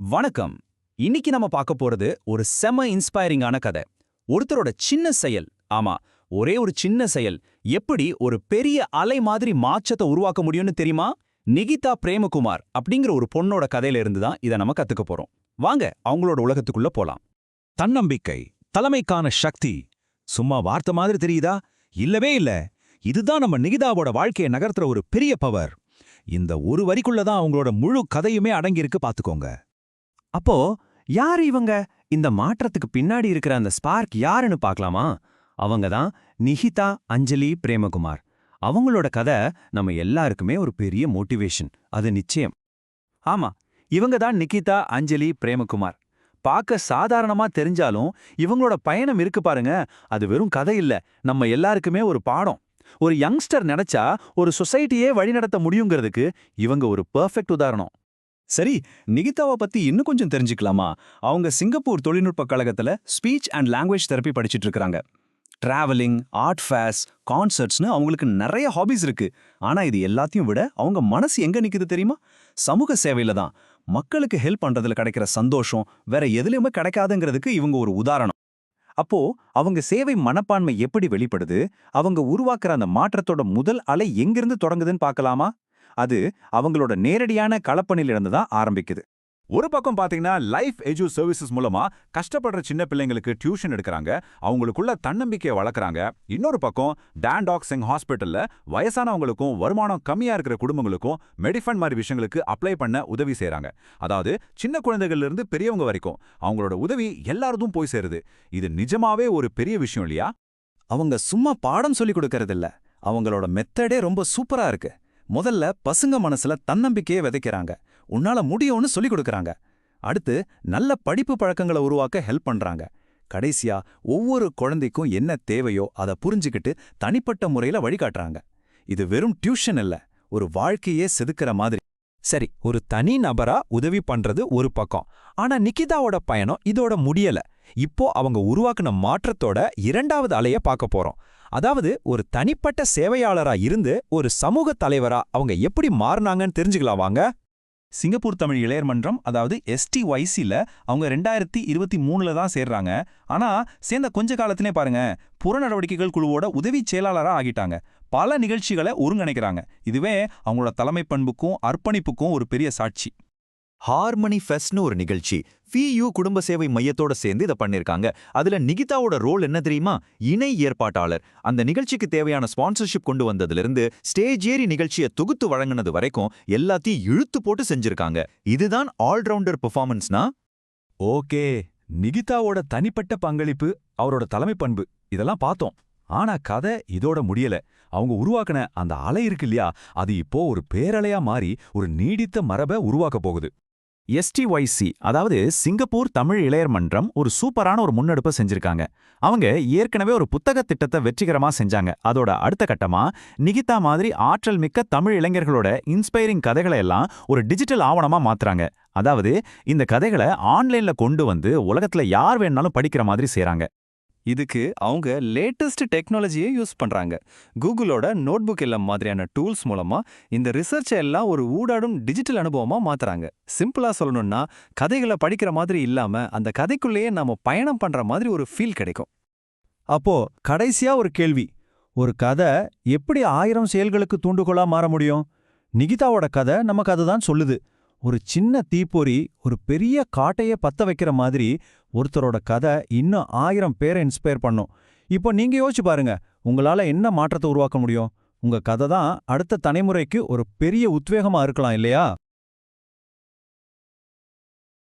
வணக்கம். இன்னைக்கு நம்ம பார்க்க போறது ஒரு செம இன்ஸ்பைரிங்கான கதை. ஒருத்தரோட சின்ன செயல். ஆமா ஒரே ஒரு சின்ன செயல். எப்படி ஒரு பெரிய அலை மாதிரி மாற்றத்தை உருவாக்க முடியும்னு தெரியுமா? நிகிதா பிரேமகுமார் அப்படிங்கிற ஒரு பொண்ணோட கதையில இருந்து தான் இதை நம்ம கத்துக்க போறோம். வாங்க அவங்களோட உலகத்துக்குள்ள போலாம். தன்னம்பிக்கை தலைமைக்கான சக்தி. சும்மா வார்த்தை மாதிரி தெரியுதா? இல்லவே இல்ல. இதுதான் நம்ம நிகிதாவோட வாழ்க்கையை நகர்த்துற ஒரு பெரிய பவர் இந்த ஒரு வரிக்குள்ள தான் அவங்களோட முழு கதையுமே அடங்கியிருக்கு பாத்துக்கோங்க அப்போ யார் இவங்க? இந்த மாற்றத்துக்கு பின்னாடி இருக்கிற அந்த ஸ்பார்க் யாருன்னு பார்க்கலாமா? அவங்க தான் நிஹிதா அஞ்சலி பிரேமகுமார். அவங்களோட கதை நம்ம எல்லாருக்குமே ஒரு பெரிய மோட்டிவேஷன். அது நிச்சயம். ஆமா இவங்க தான் நிகிதா அஞ்சலி பிரேமகுமார். பார்க்க சாதாரணமா தெரிஞ்சாலும் இவங்களோட பயணம் இருக்கு பாருங்க. அது வெறும் கதை இல்ல. நம்ம எல்லாருக்குமே ஒரு பாடம். ஒரு யங்ஸ்டர் நினைச்சா ஒரு சொசைட்டியே வழிநடத்த முடியுங்கிறதுக்கு இவங்க ஒரு பெர்ஃபெக்ட் உதாரணம். சரி நிகிதாவை பத்தி இன்னும் கொஞ்சம் தெரிஞ்சுக்கலாமா? அவங்க சிங்கப்பூர் தொழில்நுட்ப கழகத்துல ஸ்பீச் அண்ட் லாங்குவேஜ் தெரப்பி படிச்சிட்டு இருக்காங்க. டிராவலிங் ஆர்ட் ஃபேர்ஸ் கான்சர்ட்ஸ்னு அவங்களுக்கு நிறைய ஹாபிஸ் இருக்கு. ஆனா இது எல்லாத்தையும் விட அவங்க மனசு எங்க நிக்குது தெரியுமா? சமூக சேவையில தான். மக்களுக்கு ஹெல்ப் பண்றதுல கிடைக்கிற சந்தோஷம் வேற எதுலயுமே கிடைக்காதுங்கிறதுக்கு இவங்க ஒரு உதாரணம். அப்போ அவங்க சேவை மனப்பான்மை எப்படி வெளிப்படுது? அவங்க உருவாக்குற அந்த மாற்றத்தோட முதல் அலை எங்கிருந்து தொடங்குதுன்னு பார்க்கலாமா? அது அவங்களோட நேரடியான களப்பணியிலிருந்து தான் ஆரம்பிக்குது. ஒரு பக்கம் பாத்தீங்கன்னா லைஃப் எஜு சர்வீசஸ் மூலமா கஷ்டப்படுற சின்ன பிள்ளைங்களுக்கு டியூஷன் எடுக்கறாங்க அவங்களுக்குள்ள தன்னம்பிக்கையை வளர்க்குறாங்க. இன்னொரு பக்கம் டான்டாக் சிங் ஹாஸ்பிட்டல்ல வயசானவங்களுக்கும் வருமானம் கம்மியா இருக்கிற குடும்பங்களுக்கும் மெடிஃபண்ட் மாதிரி விஷயங்களுக்கு அப்ளை பண்ண உதவி செய்றாங்க அதாவது சின்ன குழந்தைகள்ல இருந்து பெரியவங்க வரைக்கும் அவங்களோட உதவி எல்லாரதும் போய் சேருது. இது நிஜமாவே ஒரு பெரிய விஷயம் இல்லையா? அவங்க சும்மா பாடம் சொல்லி கொடுக்கறதில்ல. அவங்களோட மெத்தடே ரொம்ப சூப்பரா இருக்கு. முதல்ல பசங்க மனசுல தன்னம்பிக்கையை விதைக்கிறாங்க. உன்னால முடியும்னு சொல்லிக் கொடுக்கறாங்க. அடுத்து நல்ல படிப்பு பழக்கங்களை உருவாக்க ஹெல்ப் பண்றாங்க. கடைசியா ஒவ்வொரு குழந்தைக்கும் என்ன தேவையோ அதை புரிஞ்சுக்கிட்டு தனிப்பட்ட முறையில வழிகாட்டுறாங்க. இது வெறும் டியூஷன் இல்ல ஒரு வாழ்க்கையே செதுக்கிற மாதிரி சரி ஒரு தனி நபரா உதவி பண்றது ஒரு பக்கம். ஆனா நிக்கிதாவோட பயணம் இதோட முடியல. இப்போ அவங்க உருவாக்குன மாற்றத்தோட இரண்டாவது அலைய பார்க்க போறோம். அதாவது ஒரு தனிப்பட்ட சேவையாளரா இருந்து ஒரு சமூக தலைவரா அவங்க எப்படி மாறினாங்கன்னு தெரிஞ்சுக்கலாம் வாங்க. சிங்கப்பூர் தமிழ் இளையர் மன்றம் அதாவது எஸ்டிஒய்சில அவங்க ரெண்டாயிரத்தி இருபத்தி மூணுல தான் சேர்றாங்க. ஆனா சேர்ந்த கொஞ்ச காலத்திலே பாருங்க புற நடவடிக்கைகள் குழுவோட உதவி செயலாளரா ஆகிட்டாங்க. பல நிகழ்ச்சிகளை ஒருங்கிணைக்கிறாங்க. இதுவே அவங்களோட தலைமை பண்புக்கும் அர்ப்பணிப்புக்கும் ஒரு பெரிய சாட்சி. ஹார்மனி ஃபெஸ்ட்னு ஒரு நிகழ்ச்சி. ஃபியூ குடும்ப சேவை மையத்தோட சேர்ந்து இதை பண்ணிருக்காங்க. அதுல நிகிதாவோட ரோல் என்ன தெரியுமா? இணை ஏற்பாட்டாளர். அந்த நிகழ்ச்சிக்கு தேவையான ஸ்பான்சர்ஷிப் கொண்டு வந்ததுல இருந்து ஸ்டேஜ் ஏறி நிகழ்ச்சியை தொகுத்து வழங்கினது வரைக்கும் எல்லாத்தையும் இழுத்து போட்டு செஞ்சிருக்காங்க. இதுதான் ஆல்ரவுண்டர் பெர்ஃபார்மன்ஸ்னா ஓகே. நிகிதாவோட தனிப்பட்ட பங்களிப்பு அவரோட தலைமை பண்பு. இதெல்லாம் பார்த்தோம். ஆனா கதை இதோட முடியல. அவங்க உருவாக்குன அந்த அலை இருக்கு இல்லையா அது இப்போ ஒரு பேரலையா மாறி ஒரு நீடித்த மரபை உருவாக்க போகுது. எஸ்டிஒய்சி அதாவது சிங்கப்பூர் தமிழ் இளையர் மன்றம் ஒரு சூப்பரான ஒரு முன்னெடுப்பை செஞ்சிருக்காங்க. அவங்க ஏற்கனவே ஒரு புத்தக திட்டத்தை வெற்றிகரமா செஞ்சாங்க. அதோட அடுத்த கட்டமா நிகிதா மாதிரி ஆற்றல் மிக்க தமிழ் இளைஞர்களோட இன்ஸ்பைரிங் கதைகளை எல்லாம் ஒரு டிஜிட்டல் ஆவணமா மாத்துறாங்க. அதாவது இந்த கதைகளை ஆன்லைன்ல கொண்டு வந்து உலகத்துல யார் வேணாலும் படிக்கிற மாதிரி செய்றாங்க. இதுக்கு அவங்க லேட்டஸ்ட் டெக்னாலஜியை யூஸ் பண்றாங்க. கூகுளோட நோட்புக் எல்லாம் மாதிரியான டூல்ஸ் மூலமா இந்த ரிசர்ச்சை எல்லாம் ஒரு ஊடாடும் டிஜிட்டல் அனுபவமா மாத்துறாங்க. சிம்பிளா சொல்லணும்னா கதைகளை படிக்கிற மாதிரி இல்லாம அந்த கதைக்குள்ளேயே நாம பயணம் பண்ற மாதிரி ஒரு ஃபீல் கிடைக்கும். அப்போ கடைசியா ஒரு கேள்வி. ஒரு கதை எப்படி ஆயிரம் செயல்களுக்கு தூண்டுகோலா மாற முடியும்? நிகிதாவோட கதை நமக்கு அதுதான் சொல்லுது. ஒரு சின்ன தீப்பொறி ஒரு பெரிய காட்டையே பத்த வைக்கிற மாதிரி ஒருத்தரோட கதை இன்னும் ஆயிரம் பேரை இன்ஸ்பயர் பண்ணும். இப்போ நீங்க யோசிச்சு பாருங்க உங்களால என்ன மாற்றத்தை உருவாக்க முடியும்? உங்க கதை தான் அடுத்த தலைமுறைக்கு ஒரு பெரிய உத்வேகமா இருக்கலாம் இல்லையா?